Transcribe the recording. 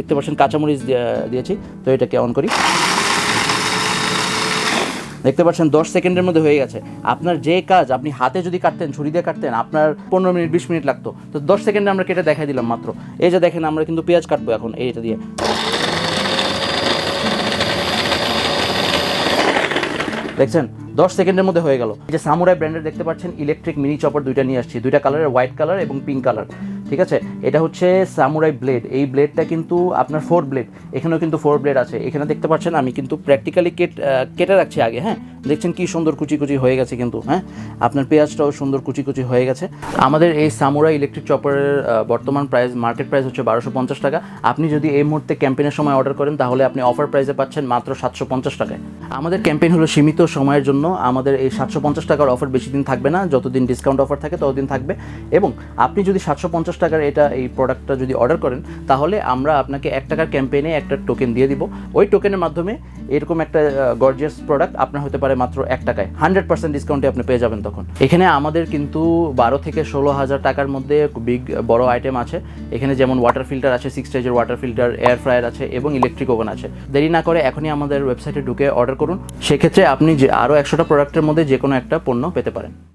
দেখতে পাচ্ছেন কাঁচামরিচ দিয়েছি, তো এটাকে অন করি। দেখতে পাচ্ছেন দশ সেকেন্ডের মধ্যে হয়ে গেছে। আপনার যে কাজ আপনি হাতে যদি কাটতেন, ছুরি দিয়ে কাটতেন, আপনার পনেরো মিনিট, বিশ মিনিট লাগতো। তো দশ সেকেন্ডে আমরা কেটে দেখাই দিলাম মাত্র। এই যে দেখেন, আমরা কিন্তু পেঁয়াজ কাটবো এখন এইটা দিয়ে। দেখছেন? দশ সেকেন্ডের মধ্যে হয়ে গেল। যে সামুরাই ব্র্যান্ডের দেখতে পাচ্ছেন ইলেকট্রিক মিনি চপার দুইটা নিয়ে আসছি। দুইটা কালারের হোয়াইট কালার এবং পিঙ্ক কালার ঠিক আছে? এটা হচ্ছে সামুরাই ব্লেড। এই ব্লেডটা কিন্তু আপনার ফোর ব্লেড এখানেও কিন্তু ফোর ব্লেড আছে। এখানে দেখতে পাচ্ছেন আমি কিন্তু প্র্যাকটিক্যালি কেট কেটে রাখছি আগে হ্যাঁ? দেখছেন কি সুন্দর কুচি কুচি হয়ে গেছে কিন্তু হ্যাঁ? আপনার পেঁয়াজটাও সুন্দর কুচি কুচি হয়ে গেছে। আমাদের এই সামুরাই ইলেকট্রিক চপারের বর্তমান প্রাইস মার্কেট প্রাইস হচ্ছে বারোশো পঞ্চাশ টাকা। আপনি যদি এই মুহূর্তে ক্যাম্পেনের সময় অর্ডার করেন, তাহলে আপনি অফার প্রাইসে পাচ্ছেন মাত্র সাতশো পঞ্চাশ টাকায়। আমাদের ক্যাম্পেইন হলো সীমিত সময়ের জন্য। আমাদের এই সাতশো পঞ্চাশ টাকার অফার বেশি দিন থাকবে না। যতদিন ডিসকাউন্ট অফার থাকে, ততদিন থাকবে। এবং আপনি যদি সাতশো পঞ্চাশ টাকার এটা, এই প্রোডাক্টটা যদি অর্ডার করেন, তাহলে আমরা আপনাকে এক টাকার ক্যাম্পেইনে একটা টোকেন দিয়ে দিব। ওই টোকেনের মাধ্যমে এরকম একটা গর্জিয়াস প্রোডাক্ট আপনার হতে পারে মাত্র এক টাকায়। হান্ড্রেড পার্সেন্ট ডিসকাউন্টে আপনি পেয়ে যাবেন তখন। এখানে আমাদের কিন্তু বারো থেকে ষোলো হাজার টাকার মধ্যে বিগ বড় আইটেম আছে। এখানে যেমন ওয়াটার ফিল্টার আছে সিক্স স্টেজের ওয়াটার ফিল্টার এয়ার ফ্রায়ার আছে এবং ইলেকট্রিক ওভেন আছে। দেরি না করে এখনই আমাদের ওয়েবসাইটে ঢুকে অর্ডার করুন। সেক্ষেত্রে আপনি যে আরও একশোটা প্রোডাক্টের মধ্যে যে কোনো একটা পণ্য পেতে পারেন।